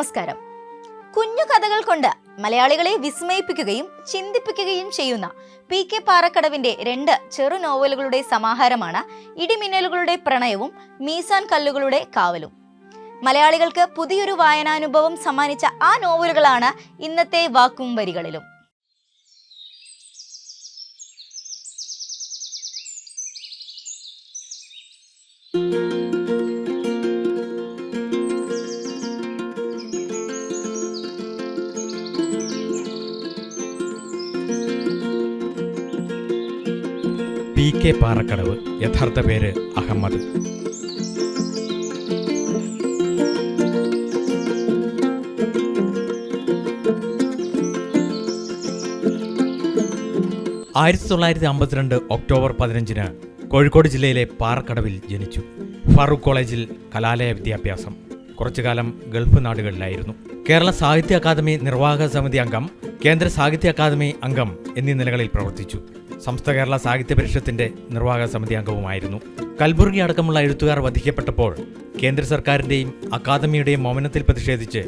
നമസ്കാരം. കുഞ്ഞു കഥകൾ കൊണ്ട് മലയാളികളെ വിസ്മയിപ്പിക്കുകയും ചിന്തിപ്പിക്കുകയും ചെയ്യുന്ന പി കെ പാറക്കടവിന്റെ രണ്ട് ചെറു നോവലുകളുടെ സമാഹാരമാണ് ഇടിമിന്നലുകളുടെ പ്രണയവും മീസാൻ കല്ലുകളുടെ കാവലും. മലയാളികൾക്ക് പുതിയൊരു വായനാനുഭവം സമ്മാനിച്ച ആ നോവലുകളാണ് ഇന്നത്തെ വാക്കും വരികളിലും പി കെ പാറക്കടവ് യഥാർത്ഥ പേര് അഹമ്മദ്. ആയിരത്തി തൊള്ളായിരത്തി അമ്പത്തിരണ്ട് ഒക്ടോബർ പതിനഞ്ചിന് കോഴിക്കോട് ജില്ലയിലെ പാറക്കടവിൽ ജനിച്ചു. ഫാറൂഖ് കോളേജിൽ കലാലയ വിദ്യാഭ്യാസം. കുറച്ചുകാലം ഗൾഫ് നാടുകളിലായിരുന്നു. കേരള സാഹിത്യ അക്കാദമി നിർവാഹക സമിതി അംഗം കേന്ദ്ര സാഹിത്യ അക്കാദമി അംഗം എന്നീ നിലകളിൽ പ്രവർത്തിച്ചു. സംസ്ഥ കേരള സാഹിത്യ പരിഷത്തിന്റെ നിർവാഹക സമിതി അംഗവുമായിരുന്നു. കൽബുർഗി അടക്കമുള്ള എഴുത്തുകാർ വധിക്കപ്പെട്ടപ്പോൾ കേന്ദ്ര സർക്കാരിന്റെയും അക്കാദമിയുടെയും മൗനത്തിൽ പ്രതിഷേധിച്ച്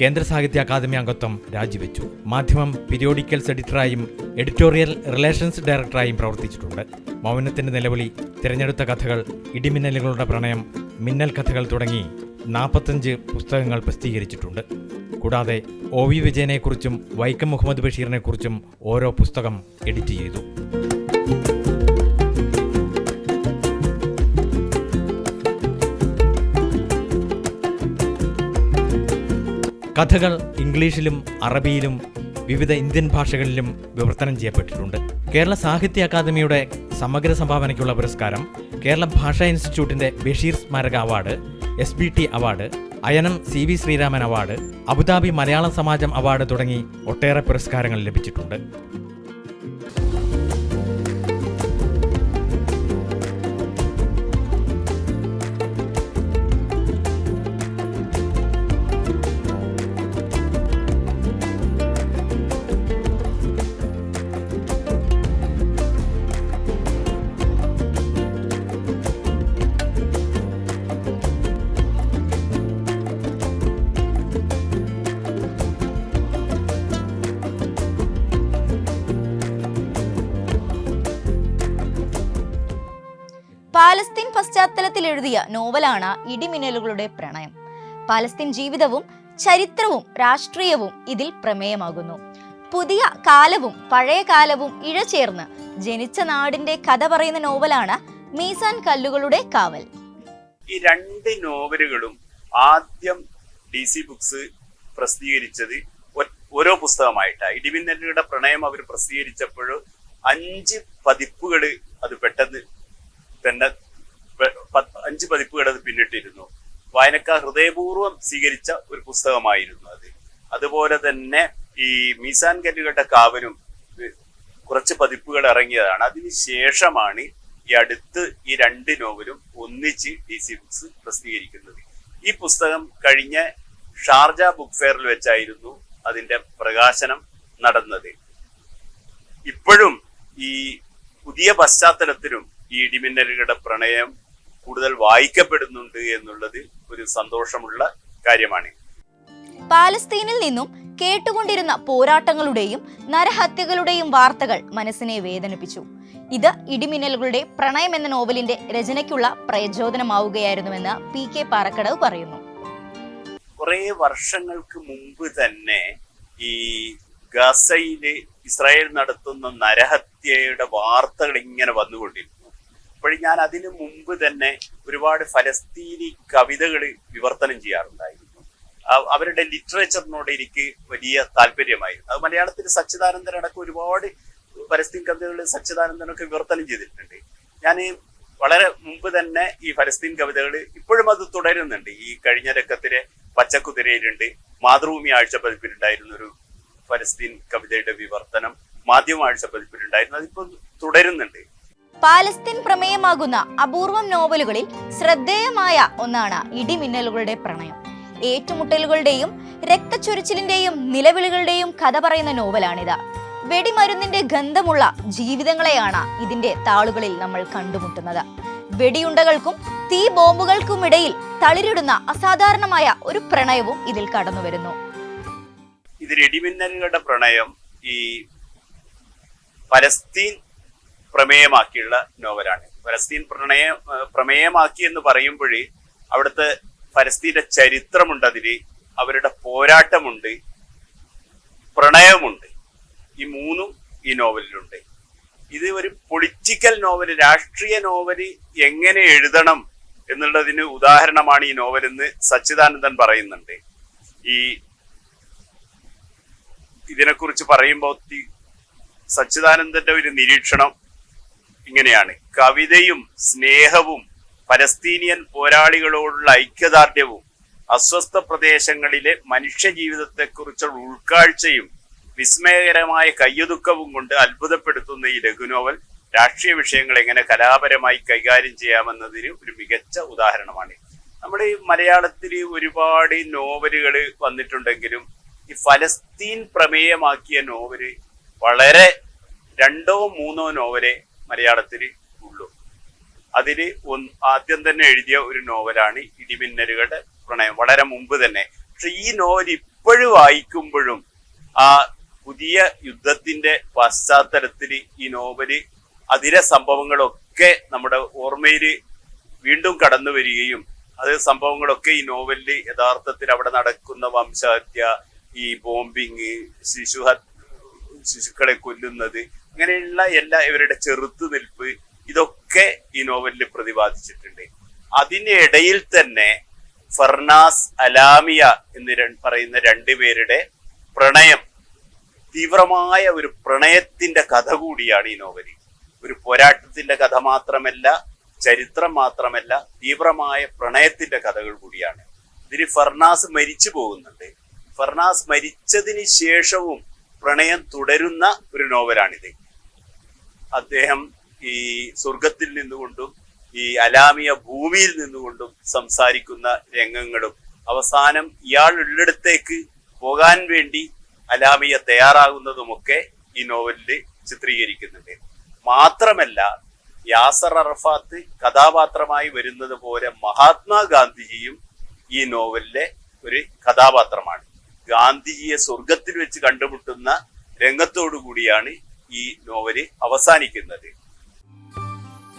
കേന്ദ്ര സാഹിത്യ അക്കാദമി അംഗത്വം രാജിവെച്ചു. മാധ്യമം പീരിയോഡിക്കൽസ് എഡിറ്ററായും എഡിറ്റോറിയൽ റിലേഷൻസ് ഡയറക്ടറായും പ്രവർത്തിച്ചിട്ടുണ്ട്. മൗനത്തിന്റെ നിലവിളി തിരഞ്ഞെടുത്ത കഥകൾ ഇടിമിന്നലുകളുടെ പ്രണയം മിന്നൽ കഥകൾ തുടങ്ങി നാൽപ്പത്തഞ്ച് പുസ്തകങ്ങൾ പ്രസിദ്ധീകരിച്ചിട്ടുണ്ട്. കൂടാതെ ഒ വി വിജയനെക്കുറിച്ചും വൈക്കം മുഹമ്മദ് ബഷീറിനെക്കുറിച്ചും ഓരോ പുസ്തകം എഡിറ്റ് ചെയ്തു. കഥകൾ ഇംഗ്ലീഷിലും അറബിയിലും വിവിധ ഇന്ത്യൻ ഭാഷകളിലും വിവർത്തനം ചെയ്യപ്പെട്ടിട്ടുണ്ട്. കേരള സാഹിത്യ അക്കാദമിയുടെ സമഗ്ര സംഭാവനയ്ക്കുള്ള പുരസ്കാരം കേരള ഭാഷാ ഇൻസ്റ്റിറ്റ്യൂട്ടിന്റെ ബഷീർ സ്മാരക award S B T award Ayanam C V Sreeraman award Abu Dhabi Malayala Samajam award തുടങ്ങി ഒട്ടേറെ പുരസ്കാരങ്ങൾ ലഭിച്ചിട്ടുണ്ട്. പശ്ചാത്തലത്തിൽ എഴുതിയ നോവലാണ് ഇടിമിന്നലുകളുടെ പ്രണയം. പലസ്തീൻ ജീവിതവും ചരിത്രവും രാഷ്ട്രീയവും ഇതിൽ പ്രമേയമാകുന്നു. പുതിയ കാലവും പഴയ കാലവും ഇഴചേർന്ന് ജനിച്ച നാടിന്റെ കഥ പറയുന്ന നോവലാണ് മീസാൻ കല്ലുകളുടെ കാവൽ. ഈ രണ്ട് നോവലുകളും ആദ്യം ഡി സി ബുക്സ് പ്രസിദ്ധീകരിച്ചത് ഓരോ പുസ്തകമായിട്ടാണ് ഇടിമിന്നലുകളുടെ പ്രണയം അവർ പ്രസിദ്ധീകരിച്ചപ്പോൾ അഞ്ച് പതിപ്പുകൾ അത് പെട്ടെന്ന് തന്നെ അഞ്ച് പതിപ്പുകൾ അത് പിന്നിട്ടിരുന്നു. വായനക്കാർ ഹൃദയപൂർവം സ്വീകരിച്ച ഒരു പുസ്തകമായിരുന്നു അത്. അതുപോലെ തന്നെ ഈ മീസാൻ കല്ലുകളുടെ കാവലും കുറച്ച് പതിപ്പുകൾ ഇറങ്ങിയതാണ്. അതിനുശേഷമാണ് ഈ അടുത്ത് ഈ രണ്ട് നോവലും ഒന്നിച്ച് ഡി സി ബുക്സ് പ്രസിദ്ധീകരിക്കുന്നത്. ഈ പുസ്തകം കഴിഞ്ഞ ഷാർജ ബുക്ക് ഫെയറിൽ വെച്ചായിരുന്നു അതിന്റെ പ്രകാശനം നടന്നത്. ഇപ്പോഴും ഈ പുതിയ പശ്ചാത്തലത്തിലും ഈ ഇടിമിന്നലുകളുടെ പ്രണയം കൂടുതൽ വായിക്കപ്പെടുന്നുണ്ട് എന്നുള്ളത് ഒരു സന്തോഷമുള്ള കാര്യമാണ്. പാലസ്തീനിൽ നിന്നും കേട്ടുകൊണ്ടിരുന്ന പോരാട്ടങ്ങളുടെയും നരഹത്യകളുടെയും വാർത്തകൾ മനസ്സിനെ വേദനിപ്പിച്ചു. ഇത് ഇടിമിന്നലുകളുടെ പ്രണയം എന്ന നോവലിന്റെ രചനയ്ക്കുള്ള പ്രചോദനമാവുകയായിരുന്നുവെന്ന് പി കെ പാറക്കടവ് പറയുന്നു. കുറെ വർഷങ്ങൾക്ക് മുമ്പ് തന്നെ ഈ ഗസയിൽ ഇസ്രായേൽ നടത്തുന്ന നരഹത്യയുടെ വാർത്തകൾ ഇങ്ങനെ വന്നുകൊണ്ടിരുന്നു. അപ്പോൾ ഞാൻ അതിനു മുമ്പ് തന്നെ ഒരുപാട് ഫലസ്തീനി കവിതകൾ വിവർത്തനം ചെയ്യാറുണ്ടായിരുന്നു. അവരുടെ ലിറ്ററേച്ചറിനോട് എനിക്ക് വലിയ താല്പര്യമായിരുന്നു. അത് മലയാളത്തിൽ സച്ചിദാനന്ദൻ അടക്കം ഒരുപാട് ഫലസ്തീൻ കവിതകൾ സച്ചിദാനന്ദനൊക്കെ വിവർത്തനം ചെയ്തിട്ടുണ്ട്. ഞാൻ വളരെ മുമ്പ് തന്നെ ഈ ഫലസ്തീൻ കവിതകൾ ഇപ്പോഴും അത് തുടരുന്നുണ്ട്. ഈ കഴിഞ്ഞ രക്കത്തിലെ പച്ചക്കുതിരയിലുണ്ട് മാതൃഭൂമി ആഴ്ച പതിപ്പിലുണ്ടായിരുന്ന ഒരു ഫലസ്തീൻ കവിതയുടെ വിവർത്തനം മാധ്യമ ആഴ്ച പതിപ്പിലുണ്ടായിരുന്നു അതിപ്പോ തുടരുന്നുണ്ട്. പാലസ്തീൻ പ്രമേയമാകുന്ന അപൂർവം നോവലുകളിൽ ശ്രദ്ധേയമായ ഒന്നാണ് ഇടിമിന്നലുകളുടെ പ്രണയം. ഏറ്റുമുട്ടലുകളുടെയും രക്തച്ചൊരിച്ചിലിന്റെയും നിലവിളികളുടെയും കഥ പറയുന്ന നോവലാണിത്. വെടിമരുന്നിന്റെ ഗന്ധമുള്ള ജീവിതങ്ങളെയാണ് ഇതിന്റെ താളുകളിൽ നമ്മൾ കണ്ടുമുട്ടുന്നത്. വെടിയുണ്ടകൾക്കും തീ ബോംബുകൾക്കുമിടയിൽ തളിരിടുന്ന അസാധാരണമായ ഒരു പ്രണയവും ഇതിൽ കടന്നു വരുന്നു ഇതിൽ ഇടിമിന്നലുകളുടെ പ്രണയം ഈ പലസ്തീൻ പ്രമേയമാക്കിയുള്ള നോവലാണ്. ഫലസ്തീൻ പ്രണയ പ്രമേയമാക്കി എന്ന് പറയുമ്പോഴേ അവിടുത്തെ ഫലസ്തീന്റെ ചരിത്രമുണ്ട് അതിൽ. അവരുടെ പോരാട്ടമുണ്ട്. പ്രണയമുണ്ട്. ഈ മൂന്നും ഈ നോവലിലുണ്ട്. ഇത് ഒരു പൊളിറ്റിക്കൽ നോവൽ രാഷ്ട്രീയ നോവൽ എങ്ങനെ എഴുതണം എന്നുള്ളതിന് ഉദാഹരണമാണ് ഈ നോവൽ എന്ന് സച്ചിദാനന്ദൻ പറയുന്നുണ്ട്. ഈ ഇതിനെക്കുറിച്ച് പറയുമ്പോൾ സച്ചിദാനന്ദന്റെ ഒരു നിരീക്ഷണം ഇങ്ങനെയാണ്. കവിതയും സ്നേഹവും പലസ്തീനിയൻ പോരാളികളോടുള്ള ഐക്യദാർഢ്യവും അസ്വസ്ഥ പ്രദേശങ്ങളിലെ മനുഷ്യ ജീവിതത്തെക്കുറിച്ചുള്ള ഉൾക്കാഴ്ചയും വിസ്മയകരമായ കയ്യൊതുക്കവും കൊണ്ട് അത്ഭുതപ്പെടുത്തുന്ന ഈ ലഘുനോവൽ രാഷ്ട്രീയ വിഷയങ്ങൾ എങ്ങനെ കലാപരമായി കൈകാര്യം ചെയ്യാമെന്നതിന് ഒരു മികച്ച ഉദാഹരണമാണ്. നമ്മുടെ ഈ മലയാളത്തിൽ ഒരുപാട് നോവലുകൾ വന്നിട്ടുണ്ടെങ്കിലും ഈ ഫലസ്തീൻ പ്രമേയമാക്കിയ നോവൽ വളരെ രണ്ടോ മൂന്നോ നോവലേ മലയാളത്തിൽ ഉള്ളൂ. അതിൽ ആദ്യം തന്നെ എഴുതിയ ഒരു നോവലാണ് ഇടിമിന്നലുകളുടെ പ്രണയം. വളരെ മുമ്പ് തന്നെ. പക്ഷെ ഈ നോവൽ ഇപ്പോഴും വായിക്കുമ്പോഴും ആ പുതിയ യുദ്ധത്തിന്റെ പശ്ചാത്തലത്തിൽ ഈ നോവൽ അതിലെ സംഭവങ്ങളൊക്കെ നമ്മുടെ ഓർമ്മയിൽ വീണ്ടും കടന്നു വരികയും അത് സംഭവങ്ങളൊക്കെ ഈ നോവലിൽ യഥാർത്ഥത്തിൽ അവിടെ നടക്കുന്ന വംശഹത്യ ഈ ബോംബിങ് ശിശു ശിശുക്കളെ കൊല്ലുന്നത് അങ്ങനെയുള്ള എല്ലാ ഇവരുടെ ചെറുത്തുനിൽപ്പ് ഇതൊക്കെ ഈ നോവലിൽ പ്രതിപാദിച്ചിട്ടുണ്ട്. അതിനിടയിൽ തന്നെ ഫർണാസ് അലാമിയ എന്ന് പറയുന്ന രണ്ടുപേരുടെ പ്രണയം തീവ്രമായ ഒരു പ്രണയത്തിന്റെ കഥ കൂടിയാണ് ഈ നോവൽ ഒരു പോരാട്ടത്തിന്റെ കഥ മാത്രമല്ല ചരിത്രം മാത്രമല്ല തീവ്രമായ പ്രണയത്തിന്റെ കഥകൾ കൂടിയാണ്. ഇതിന് ഫർണാസ് മരിച്ചു പോകുന്നുണ്ട്. ഫർണാസ് മരിച്ചതിന് ശേഷവും പ്രണയം തുടരുന്ന ഒരു നോവലാണിത്. അദ്ദേഹം ഈ സ്വർഗത്തിൽ നിന്നുകൊണ്ടും ഈ അലാമിയ ഭൂമിയിൽ നിന്നുകൊണ്ടും സംസാരിക്കുന്ന രംഗങ്ങളും അവസാനം ഇയാൾ ഉള്ളിടത്തേക്ക് പോകാൻ വേണ്ടി അലാമിയ തയ്യാറാകുന്നതുമൊക്കെ ഈ നോവലിൽ ചിത്രീകരിക്കുന്നുണ്ട്. മാത്രമല്ല യാസർ അറഫാത്ത് കഥാപാത്രമായി വരുന്നത് പോലെ മഹാത്മാഗാന്ധിജിയും ഈ നോവലിലെ ഒരു കഥാപാത്രമാണ്. ഗാന്ധിജിയെ സ്വർഗത്തിൽ വെച്ച് കണ്ടുമുട്ടുന്ന രംഗത്തോടു കൂടിയാണ് ഈ നോവൽ അവസാനിക്കുന്നത്.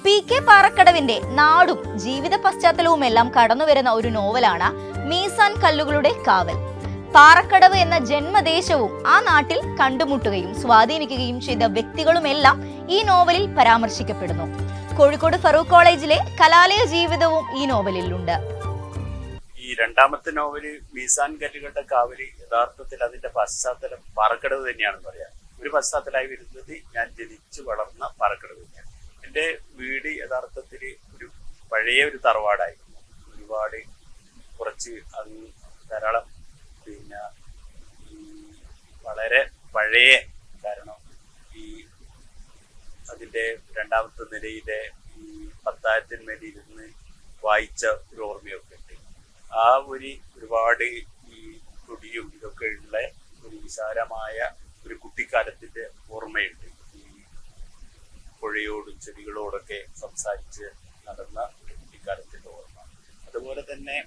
പി കെ പാറക്കടവിന്റെ നാടും ജീവിത പശ്ചാത്തലവും എല്ലാം കടന്നുവരുന്ന ഒരു നോവലാണ് മീസാൻ കല്ലുകളുടെ കാവൽ. പാറക്കടവ് എന്ന ജന്മദേശവും ആ നാട്ടിൽ കണ്ടുമുട്ടുകയും സ്വാധീനിക്കുകയും ചെയ്ത വ്യക്തികളുമെല്ലാം ഈ നോവലിൽ പരാമർശിക്കപ്പെടുന്നു. കോഴിക്കോട് ഫറൂഖ് കോളേജിലെ കലാലയ ജീവിതവും ഈ നോവലിലുണ്ട്. ഈ രണ്ടാമത്തെ നോവൽ മീസാൻ കല്ലുകളുടെ കാവൽ യഥാർത്ഥത്തിൽ അതിന്റെ പശ്ചാത്തലം പാറക്കടവ് തന്നെയാണെന്ന് പറയാം. ഒരു പശ്ചാത്തലമായി വരുന്നത് ഞാൻ ജനിച്ചു വളർന്ന പാറക്കടവ് തന്നെയാണ്. എന്റെ വീട് യഥാർത്ഥത്തിൽ ഒരു പഴയ ഒരു തറവാടായിരുന്നു ഒരുപാട് കുറച്ച് അങ്ങ് ധാരാളം പിന്നെ വളരെ പഴയ കാരണം ഈ അതിന്റെ രണ്ടാമത്തെ നിലയിലെ ഈ പത്തായത്തിന്മേൽ ഇരുന്ന് വായിച്ച ഒരു ഓർമ്മയൊക്കെ ഉണ്ട്. ആ ഒരു ഒരുപാട് ഈ തുടിയും ഇതൊക്കെ ഉള്ള ഒരു വിശാലമായ ഒരു കുട്ടിക്കാലത്തിന്റെ ഓർമ്മയുണ്ട്. ഈ പുഴയോടും ചെടികളോടൊക്കെ സംസാരിച്ച് നടന്ന ഒരു കുട്ടിക്കാലത്തിന്റെ ഓർമ്മ. അതുപോലെ തന്നെ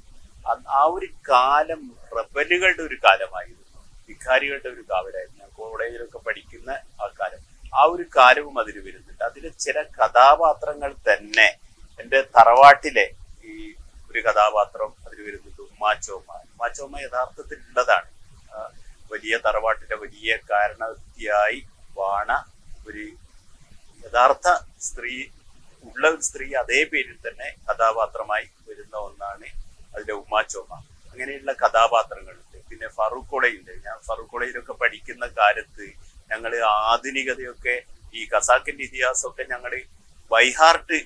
ആ ഒരു കാലം റബലുകളുടെ ഒരു കാലമായിരുന്നു. വികാരികളുടെ ഒരു കാവലായിരുന്നു ഞാൻ കോളേജിലൊക്കെ പഠിക്കുന്ന ആ കാലം. ആ ഒരു കാലവും അതിൽ വരുന്നുണ്ട്. അതിലെ ചില കഥാപാത്രങ്ങൾ തന്നെ എന്റെ തറവാട്ടിലെ ഈ ഒരു കഥാപാത്രം അതിൽ വരുന്നുണ്ട്. ഉമ്മാച്ചോമ്മ ഉമ്മാച്ചോമ്മ യഥാർത്ഥത്തിൽ ഉള്ളതാണ് വലിയ തറവാട്ടിലെ വലിയ കാരണവ്യക്തിയായി വാണ ഒരു യഥാർത്ഥ സ്ത്രീ ഉള്ള ഒരു സ്ത്രീ അതേ പേരിൽ തന്നെ കഥാപാത്രമായി വരുന്ന ഒന്നാണ് അതിലെ ഉമ്മാച്ചോമ. അങ്ങനെയുള്ള കഥാപാത്രങ്ങളുണ്ട്. പിന്നെ ഫറൂഖ് കോളേജുണ്ട് ഞാൻ ഫറൂഖ് കോളേജിലൊക്കെ പഠിക്കുന്ന കാലത്ത് ഞങ്ങൾ ആധുനികതയൊക്കെ ഈ ഖസാക്കിന്റെ ഇതിഹാസമൊക്കെ ഞങ്ങൾ ബൈഹാർട്ട്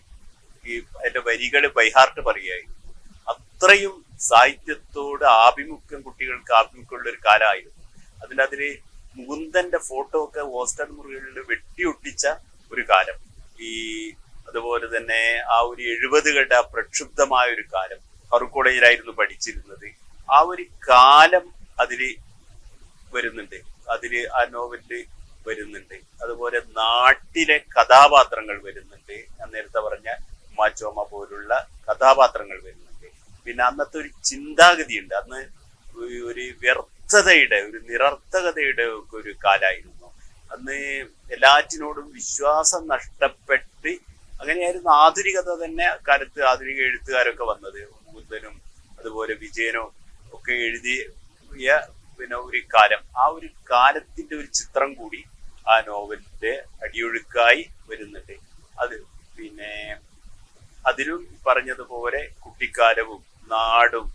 ഈ അതിന്റെ വരികൾ ബൈഹാർട്ട് പറയുകയായിരുന്നു. അത്രയും സാഹിത്യത്തോട് ആഭിമുഖ്യം കുട്ടികൾക്ക് ആഭിമുഖ്യമുള്ള ഒരു കാലമായിരുന്നു. അതിന്റെ അതിൽ മുകുന്ദന്റെ ഫോട്ടോ ഒക്കെ ഹോസ്റ്റൽ മുറികളിൽ വെട്ടിയൊട്ടിച്ച ഒരു കാലം. ഈ അതുപോലെ തന്നെ ആ ഒരു എഴുപതുകളുടെ ആ പ്രക്ഷുബ്ധമായ ഒരു കാലം ഫറൂഖ് കോളേജിലായിരുന്നു പഠിച്ചിരുന്നത്. ആ ഒരു കാലം അതിൽ വരുന്നുണ്ട്. അതിൽ ആ നോവലിൽ വരുന്നുണ്ട്. അതുപോലെ നാട്ടിലെ കഥാപാത്രങ്ങൾ വരുന്നുണ്ട്. ഞാൻ നേരത്തെ പറഞ്ഞ ഉമ്മാച്ചോമ പോലുള്ള കഥാപാത്രങ്ങൾ വരുന്നുണ്ട്. പിന്നെ അന്നത്തെ ഒരു ചിന്താഗതിയുണ്ട്. അന്ന് ഒരു- ഒരു വ്യർത്ഥതയുടെ ഒരു നിരർത്ഥകതയുടെ ഒക്കെ ഒരു കാലായിരുന്നു. അന്ന് എല്ലാറ്റിനോടും വിശ്വാസം നഷ്ടപ്പെട്ട് അങ്ങനെയായിരുന്നു ആധുനികത തന്നെ അക്കാലത്ത് ആധുനിക എഴുത്തുകാരൊക്കെ വന്നത്. മുകുന്ദനും അതുപോലെ വിജയനും ഒക്കെ എഴുതിയ പിന്നെ ഒരു കാലം. ആ ഒരു കാലത്തിന്റെ ഒരു ചിത്രം കൂടി ആ നോവലിന്റെ അടിയൊഴുക്കായി വരുന്നുണ്ട്. അത് പിന്നെ അതിലും പറഞ്ഞതുപോലെ കുട്ടിക്കാലവും നാടും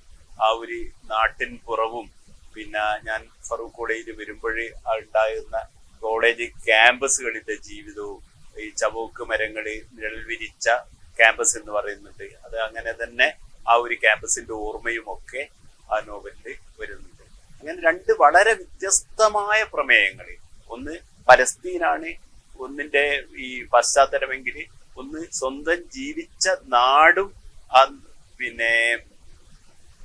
ആ ഒരു നാട്ടിൻ പുറവും പിന്നെ ഞാൻ ഫറൂഖ് കോളേജിൽ വരുമ്പോഴേ ഉണ്ടായിരുന്ന കോളേജ് ക്യാമ്പസുകളിലെ ജീവിതവും ഈ ചവക്ക് മരങ്ങൾ നിഴൽ വിരിച്ച ക്യാമ്പസ് എന്ന് പറയുന്നുണ്ട്. അത് അങ്ങനെ തന്നെ ആ ഒരു ക്യാമ്പസിന്റെ ഓർമ്മയും ഒക്കെ ആ നോവലിൽ വരുന്നുണ്ട്. അങ്ങനെ രണ്ട് വളരെ വ്യത്യസ്തമായ പ്രമേയങ്ങൾ ഒന്ന് പലസ്തീനാണ് ഒന്നിന്റെ ഈ പശ്ചാത്തലമെങ്കിൽ ഒന്ന് സ്വന്തം ജീവിച്ച നാടും പിന്നെ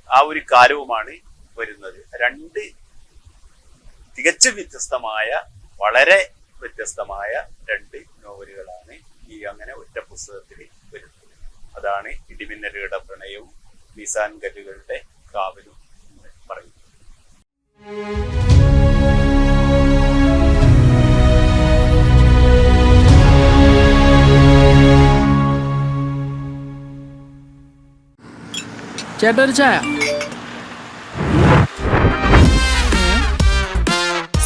ആ ഒരു കാലവുമാണ് വരുന്നത്. രണ്ട് തികച്ചും വ്യത്യസ്തമായ വളരെ വ്യത്യസ്തമായ രണ്ട് നോവലുകളാണ് ഈ അങ്ങനെ ഒറ്റ പുസ്തകത്തിൽ വരുന്നത്. അതാണ് ഇടിമിന്നലുകളുടെ പ്രണയവും മിസാൻ കല്ലുകളുടെ കാവലും എന്ന് പറയുന്നത്. ചേട്ടൊരു ചായ.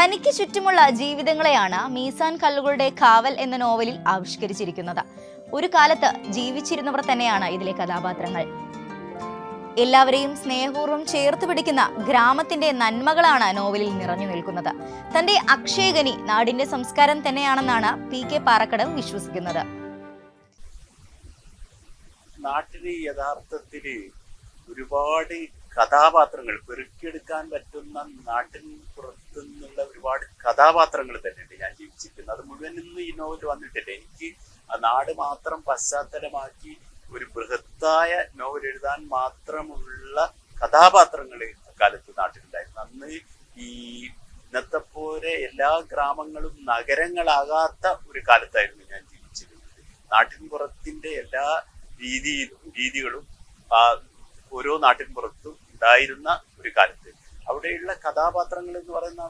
തനിക്ക് ചുറ്റുമുള്ള ജീവിതങ്ങളെയാണ് മീസാൻ കല്ലുകളുടെ കാവൽ എന്ന നോവലിൽ ആവിഷ്കരിച്ചിരിക്കുന്നത്. ഒരു കാലത്ത് ജീവിച്ചിരുന്നവർ തന്നെയാണ് ഇതിലെ കഥാപാത്രങ്ങൾ. എല്ലാവരെയും സ്നേഹപൂർവം ചേർത്ത് പിടിക്കുന്ന ഗ്രാമത്തിന്റെ നന്മകളാണ് നോവലിൽ നിറഞ്ഞു നിൽക്കുന്നത്. തന്റെ അക്ഷയഗനി നാടിന്റെ സംസ്കാരം തന്നെയാണെന്നാണ് പി കെ പാറക്കടൻ വിശ്വസിക്കുന്നത്. നാട്ടിലെ യഥാർത്ഥത്തിൽ ഒരുപാട് കഥാപാത്രങ്ങൾ പെറുക്കിയെടുക്കാൻ പറ്റുന്ന നാട്ടിൻ പുറത്തു നിന്നുള്ള ഒരുപാട് കഥാപാത്രങ്ങൾ തന്നെയുണ്ട് ഞാൻ ജീവിച്ചിരിക്കുന്നത്. അത് മുഴുവൻ ഇന്ന് ഈ നോവൽ വന്നിട്ടില്ല. എനിക്ക് ആ നാട് മാത്രം പശ്ചാത്തലമാക്കി ഒരു ബൃഹത്തായ നോവൽ എഴുതാൻ മാത്രമുള്ള കഥാപാത്രങ്ങൾ അക്കാലത്ത് നാട്ടിലുണ്ടായിരുന്നു. അന്ന് ഈ ഇന്നത്തെ പോലെ എല്ലാ ഗ്രാമങ്ങളും നഗരങ്ങളാകാത്ത ഒരു കാലത്തായിരുന്നു ഞാൻ ജീവിച്ചിരുന്നത്. നാട്ടിൻപുറത്തിന്റെ എല്ലാ രീതിയിലും രീതികളും ഓരോ നാട്ടിൻപുറത്തും ഉണ്ടായിരുന്ന ഒരു കാലത്ത്. അവിടെയുള്ള കഥാപാത്രങ്ങൾ എന്ന് പറയുന്ന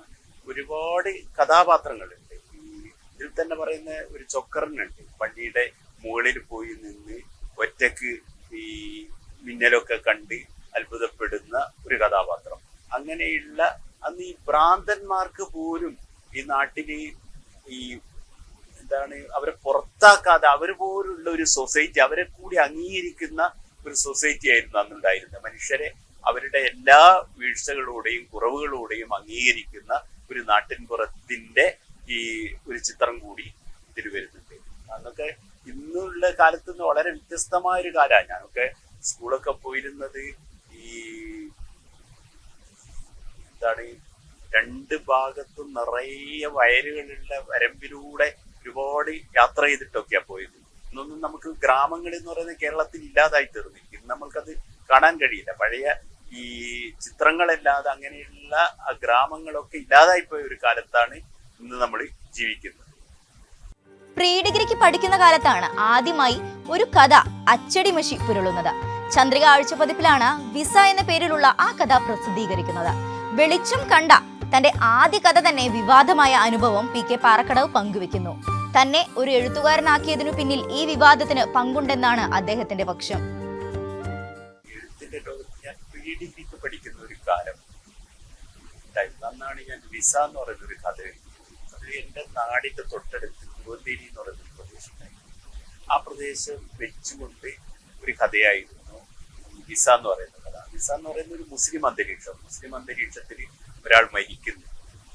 ഒരുപാട് കഥാപാത്രങ്ങളുണ്ട്. ഈ ഇതിൽ തന്നെ പറയുന്ന ഒരു ചൊക്കറിനുണ്ട്. പള്ളിയുടെ മുകളിൽ പോയി നിന്ന് ഒറ്റയ്ക്ക് ഈ മിന്നലൊക്കെ കണ്ട് അത്ഭുതപ്പെടുന്ന ഒരു കഥാപാത്രം. അങ്ങനെയുള്ള അന്ന് ഈ ഭ്രാന്തന്മാർക്ക് പോലും ഈ നാട്ടിലെ ഈ എന്താണ് അവരെ പുറത്താക്കാതെ അവർ പോലുള്ള ഒരു സൊസൈറ്റി അവരെ കൂടി അംഗീകരിക്കുന്ന ഒരു സൊസൈറ്റി ആയിരുന്നു അന്നുണ്ടായിരുന്നത്. മനുഷ്യരെ അവരുടെ എല്ലാ വീഴ്ചകളോടെയും കുറവുകളോടെയും അംഗീകരിക്കുന്ന ഒരു നാട്ടിൻപുറത്തിന്റെ ഈ ഒരു ചിത്രം കൂടി ഇതിൽ വരുന്നുണ്ട്. അന്നൊക്കെ ഇന്നുള്ള കാലത്ത് നിന്ന് വളരെ വ്യത്യസ്തമായ ഒരു കാലമാണ്. ഞാനൊക്കെ സ്കൂളൊക്കെ പോയിരുന്നത് ഈ എന്താണ് രണ്ട് ഭാഗത്തും നിറയെ വയലുകളുള്ള വരമ്പിലൂടെ ഒരുപാട് യാത്ര ചെയ്തിട്ടൊക്കെയാ പോയത്. ഇന്നൊന്നും നമുക്ക് ഗ്രാമങ്ങൾ എന്ന് പറയുന്നത് കേരളത്തിൽ ഇല്ലാതായി തീർന്നു. ഇന്ന് നമ്മൾക്കത് കാണാൻ കഴിയില്ല. പഴയ ഈ ചിത്രങ്ങളല്ലാതെ അങ്ങനെയുള്ള ഗ്രാമങ്ങളൊക്കെ ഇല്ലാതായി പോയ ഒരു കാലത്താണ് ഇന്ന് നമ്മൾ ജീവിക്കുന്നത്. പ്രീ ഡിഗ്രിക്ക് പഠിക്കുന്ന കാലത്താണ് ആദ്യമായി ഒരു കഥ അച്ചടി മഷി പുരളുന്നത്. ചന്ദ്രിക ആഴ്ച പതിപ്പിലാണ് വിസ എന്ന പേരിലുള്ള ആ കഥ പ്രസിദ്ധീകരിക്കുന്നത്. വെളിച്ചം കണ്ട തന്റെ ആദ്യ കഥ തന്നെ വിവാദമായ അനുഭവം പി കെ പാറക്കടവ് പങ്കുവെക്കുന്നു. തന്നെ ഒരു എഴുത്തുകാരനാക്കിയതിനു പിന്നിൽ ഈ വിവാദത്തിന് പങ്കുണ്ടെന്നാണ് അദ്ദേഹത്തിന്റെ പക്ഷം. ഡിഗ്രിക്ക് പഠിക്കുന്ന ഒരു കാലം. ഉണ്ടായിരുന്നു അന്നാണ് ഞാൻ വിസ എന്ന് പറയുന്ന ഒരു കഥ അത് എന്റെ നാടിന്റെ തൊട്ടടുത്ത് തിരുവന്തേരി എന്ന് പറയുന്ന ഒരു പ്രദേശമുണ്ടായിരുന്നു ആ പ്രദേശം വെച്ചുകൊണ്ട് ഒരു കഥയായിരുന്നു വിസ എന്ന് പറയുന്ന കഥ. വിസ എന്ന് പറയുന്ന ഒരു മുസ്ലിം അന്തരീക്ഷം. മുസ്ലിം അന്തരീക്ഷത്തിൽ ഒരാൾ മരിക്കുന്നു.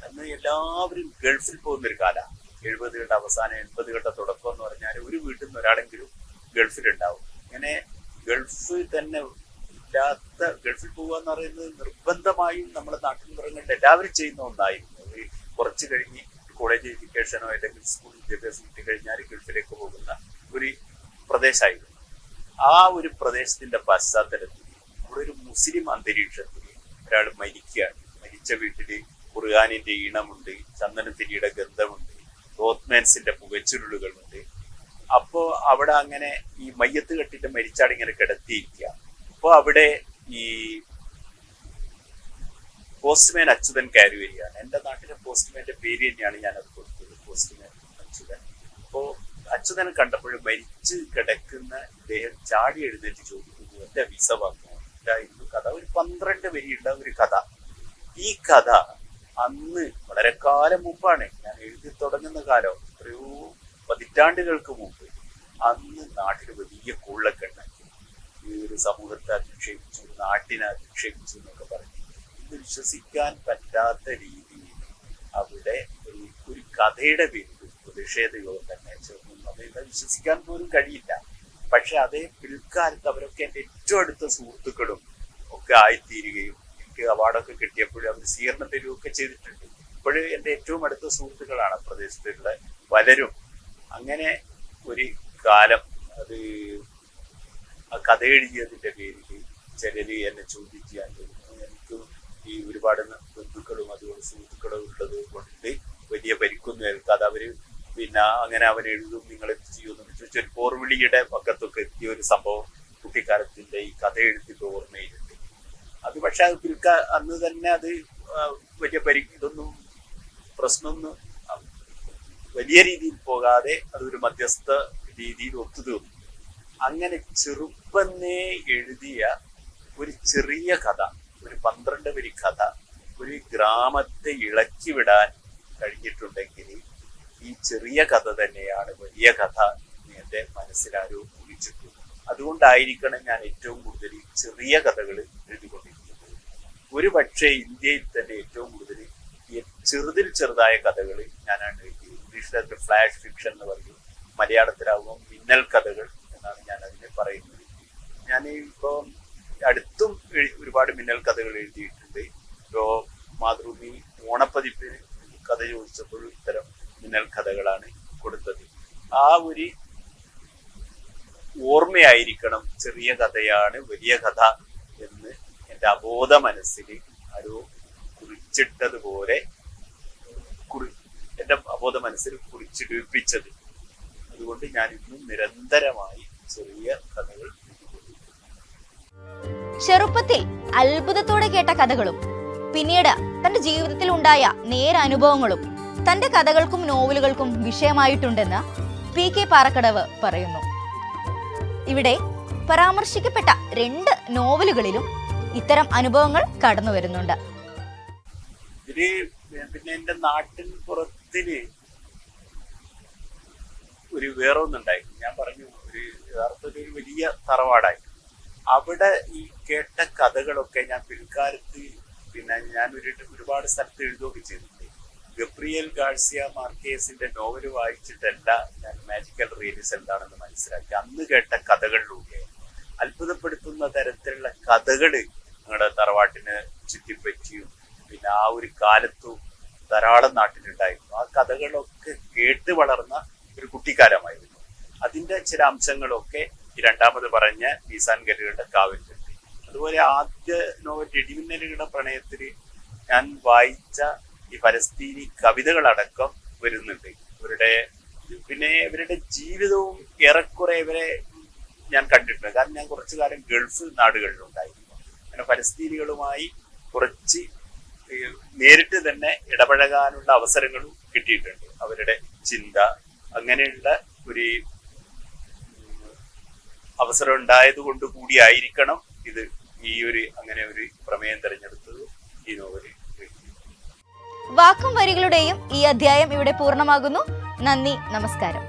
അന്ന് എല്ലാവരും ഗൾഫിൽ പോകുന്ന ഒരു കാലമാണ് എഴുപതുകളുടെ അവസാനം എൺപതുകളുടെ തുടക്കം എന്ന് പറഞ്ഞാൽ ഒരു വീട്ടിൽ നിന്ന് ഒരാളെങ്കിലും ഗൾഫിലുണ്ടാവും. അങ്ങനെ ഗൾഫ് തന്നെ ഇല്ലാത്ത ഗൾഫിൽ പോകുക എന്ന് പറയുന്നത് നിർബന്ധമായും നമ്മുടെ നാട്ടിൻ പുറങ്ങളിൽ എല്ലാവരും ചെയ്യുന്ന ഒന്നായിരുന്നു. കുറച്ച് കഴിഞ്ഞ് കോളേജ് എഡ്യൂക്കേഷനോ അല്ലെങ്കിൽ സ്കൂൾ വിദ്യാഭ്യാസം കിട്ടി കഴിഞ്ഞാൽ ഗൾഫിലേക്ക് പോകുന്ന ഒരു പ്രദേശമായിരുന്നു. ആ ഒരു പ്രദേശത്തിന്റെ പശ്ചാത്തലത്തിൽ അവിടെ ഒരു മുസ്ലിം അന്തരീക്ഷത്തിൽ ഒരാൾ മരിക്കുകയാണ്. മരിച്ച വീട്ടിൽ ഖുർആാനിന്റെ ഈണമുണ്ട് ചന്ദനത്തിരിയുടെ ഗന്ധമുണ്ട് റോത്ത്മാൻസിന്റെ പുകച്ചുരുളുകളുണ്ട്. അപ്പോ അവിടെ അങ്ങനെ ഈ മയ്യത്ത് കെട്ടിട്ട് മരിച്ചാടിങ്ങനെ കിടത്തിയിരിക്കുക അപ്പൊ അവിടെ ഈ പോസ്റ്റ്മാൻ അച്യുതൻ കയറി വരികയാണ്. എന്റെ നാട്ടിലെ പോസ്റ്റ്മാന്റെ പേര് തന്നെയാണ് ഞാനത് കൊടുത്തത് പോസ്റ്റ്മാൻ അച്യുതൻ. അപ്പോ അച്യുതനെ കണ്ടപ്പോഴും മരിച്ച് കിടക്കുന്ന ഇദ്ദേഹം ചാടി എഴുന്നേറ്റ് ചോദിക്കുന്നു എന്റെ വിസ വന്നു? ഇതായിരുന്നു കഥ. ഒരു പന്ത്രണ്ട് വരിയുള്ള ഒരു കഥ. ഈ കഥ അന്ന് വളരെ കാലം മുമ്പാണ്. ഞാൻ എഴുതി തുടങ്ങുന്ന കാലം എത്രയോ പതിറ്റാണ്ടുകൾക്ക് മുമ്പ്. അന്ന് നാട്ടിൽ വലിയ ഉണ്ടാക്കി ഒരു സമൂഹത്തെ അധിക്ഷേപിച്ചു നാട്ടിനെ അധിക്ഷേപിച്ചു എന്നൊക്കെ പറഞ്ഞു. ഇത് വിശ്വസിക്കാൻ പറ്റാത്ത രീതിയിൽ അവിടെ ഒരു ഒരു കഥയുടെ പേരിൽ പ്രതിഷേധ യോഗം തന്നെ ചേർന്നു അതെ വിശ്വസിക്കാൻ പോലും കഴിയില്ല. പക്ഷെ അതേ പിൽക്കാലത്ത് അവരൊക്കെ എന്റെ ഏറ്റവും അടുത്ത സുഹൃത്തുക്കളും ഒക്കെ ആയിത്തീരുകയും എനിക്ക് അവാർഡൊക്കെ കിട്ടിയപ്പോഴും അവർ സ്വീകരണം തരികയൊക്കെ ചെയ്തിട്ടുണ്ട്. ഇപ്പോഴും എന്റെ ഏറ്റവും അടുത്ത സുഹൃത്തുക്കളാണ് പ്രദേശത്തുള്ള പലരും. അങ്ങനെ ഒരു കാലം അത് കഥ എഴുതിയതിന്റെ പേരിൽ ചിലര് എന്നെ ചോദിക്കാൻ എനിക്ക് ഈ ഒരുപാട് ബന്ധുക്കളും അതുപോലെ സുഹൃത്തുക്കളും ഉള്ളത് കൊണ്ട് വലിയ പരിക്കൊന്നും ഏൽക്കാതെ അവർ പിന്നെ അങ്ങനെ അവൻ എഴുതും നിങ്ങൾ എന്ത് ചെയ്യുമെന്ന് ചോദിച്ച ഒരു പോർവിളിയുടെ പക്കത്തൊക്കെ എത്തിയ ഒരു സംഭവം കുട്ടിക്കാലത്തിന്റെ ഈ കഥ എഴുത്തിന്റെ ഓർമ്മയിലുണ്ട്. അത് പക്ഷെ അത് പിൽക്ക അന്ന് തന്നെ അത് വലിയ പരി ഇതൊന്നും പ്രശ്നമൊന്നും വലിയ രീതിയിൽ പോകാതെ അതൊരു മധ്യസ്ഥ രീതിയിൽ ഒത്തുതീർന്നു അങ്ങനെ ചെറുപ്പന്നേ എഴുതിയ ഒരു ചെറിയ കഥ ഒരു പന്ത്രണ്ട് വരി കഥ ഒരു ഗ്രാമത്തെ ഇളക്കി വിടാൻ കഴിഞ്ഞിട്ടുണ്ടെങ്കിൽ ഈ ചെറിയ കഥ തന്നെയാണ് വലിയ കഥ എന്റെ മനസ്സിലാരോ കുറിച്ചിട്ടുള്ളത് അതുകൊണ്ടായിരിക്കണം ഞാൻ ഏറ്റവും കൂടുതൽ ചെറിയ കഥകൾ എഴുതിക്കൊണ്ടിരിക്കുന്നത്. ഒരു പക്ഷേ ഇന്ത്യയിൽ തന്നെ ഏറ്റവും കൂടുതൽ ചെറുതിൽ ചെറുതായ കഥകൾ ഞാനാണ് എഴുതിയത് ഫ്ലാഷ് ഫിക്ഷൻ എന്ന് പറയും. മലയാളത്തിലാകുമ്പോൾ മിന്നൽ കഥകൾ. എന്നാണ് ഞാൻ അതിനെ പറയുന്നത്. ഞാൻ ഇപ്പോ അടുത്തും ഒരുപാട് മിന്നൽ കഥകൾ എഴുതിയിട്ടുണ്ട്. ഇപ്പോൾ മാതൃഭൂമി ഓണപ്പതിപ്പിന് കഥ ചോദിച്ചപ്പോഴും ഇത്തരം മിന്നൽ കഥകളാണ് കൊടുത്തത്. ആ ഒരു ഓർമ്മയായിരിക്കണം ചെറിയ കഥയാണ് വലിയ കഥ എന്ന് എന്റെ അബോധ മനസ്സിൽ ആരോ കുറിച്ചിട്ടതുപോലെ കുറി എന്റെ അബോധ മനസ്സിൽ കുറിച്ചിടിപ്പിച്ചത് അതുകൊണ്ട് ഞാൻ നിരന്തരമായി ചെറിയ കഥകൾ. ചെറുപ്പത്തിൽ അത്ഭുതത്തോടെ കേട്ട കഥകളും പിന്നീട് തന്റെ ജീവിതത്തിൽ ഉണ്ടായ നേരനുഭവങ്ങളും തന്റെ കഥകൾക്കും നോവലുകൾക്കും വിഷയമായിട്ടുണ്ടെന്ന് പി കെ പാറക്കടവ് പറയുന്നു. ഇവിടെ പരാമർശിക്കപ്പെട്ട രണ്ട് നോവലുകളിലും ഇത്തരം അനുഭവങ്ങൾ കടന്നു വരുന്നുണ്ട്. ഇതിൽ പിന്നെ എന്റെ നാട്ടിൻ പുറത്തിന് ഒരു വേറൊന്നുണ്ടായി. ഞാൻ പറഞ്ഞു യഥാർത്ഥത്തിൽ ഒരു വലിയ തറവാടായി. അവിടെ ഈ കേട്ട കഥകളൊക്കെ ഞാൻ പിൽക്കാലത്ത് പിന്നെ ഞാൻ ഒരു ഒരുപാട് സ്ഥലത്ത് എഴുതുകയൊക്കെ ചെയ്തിട്ടുണ്ട്. ഗബ്രിയൽ ഗാഴ്സിയ മാർക്കേസിന്റെ നോവൽ വായിച്ചിട്ടല്ല ഞാൻ മാജിക്കൽ റിയലിസം എന്താണെന്ന് മനസ്സിലാക്കി. അന്ന് കേട്ട കഥകളിലൂടെ അത്ഭുതപ്പെടുത്തുന്ന തരത്തിലുള്ള കഥകൾ ഞങ്ങളുടെ തറവാട്ടിന് ചുറ്റിപ്പറ്റിയും പിന്നെ ആ ഒരു കാലത്തും ധാരാളം നാട്ടിലുണ്ടായിരുന്നു. ആ കഥകളൊക്കെ കേട്ട് വളർന്ന ഒരു കുട്ടിക്കാലമായിരുന്നു. അതിന്റെ ചില അംശങ്ങളൊക്കെ ഈ രണ്ടാമത് പറഞ്ഞ ഈസാൻ ഗലിയുടെ കാവിലുണ്ട് അതുപോലെ ആദ്യ നോവൽ ഇടിമിന്നലുകളുടെ പ്രണയത്തിൽ ഞാൻ വായിച്ച ഈ പലസ്തീനി കവിതകളടക്കം വരുന്നുണ്ട്. ഇവരുടെ പിന്നെ ഇവരുടെ ജീവിതവും ഏറെക്കുറെ ഇവരെ ഞാൻ കണ്ടിട്ടുണ്ട്. കാരണം ഞാൻ കുറച്ചു കാലം ഗൾഫ് നാടുകളിലുണ്ടായിരുന്നു അങ്ങനെ പലസ്തീനികളുമായി കുറച്ച് നേരിട്ട് തന്നെ ഇടപഴകാനുള്ള അവസരങ്ങളും കിട്ടിയിട്ടുണ്ട്. അവരുടെ ചിന്ത അങ്ങനെയുള്ള ഒരു അവസരം ഉണ്ടായത് കൊണ്ട് കൂടിയായിരിക്കണം ഇത് ഈ ഒരു അങ്ങനെ ഒരു പ്രമേയം തിരഞ്ഞെടുത്തത് ഈ നോവൽ വാക്കും വരികളുടെയും ഈ അധ്യായം ഇവിടെ പൂർണമാകുന്നു. നന്ദി നമസ്കാരം.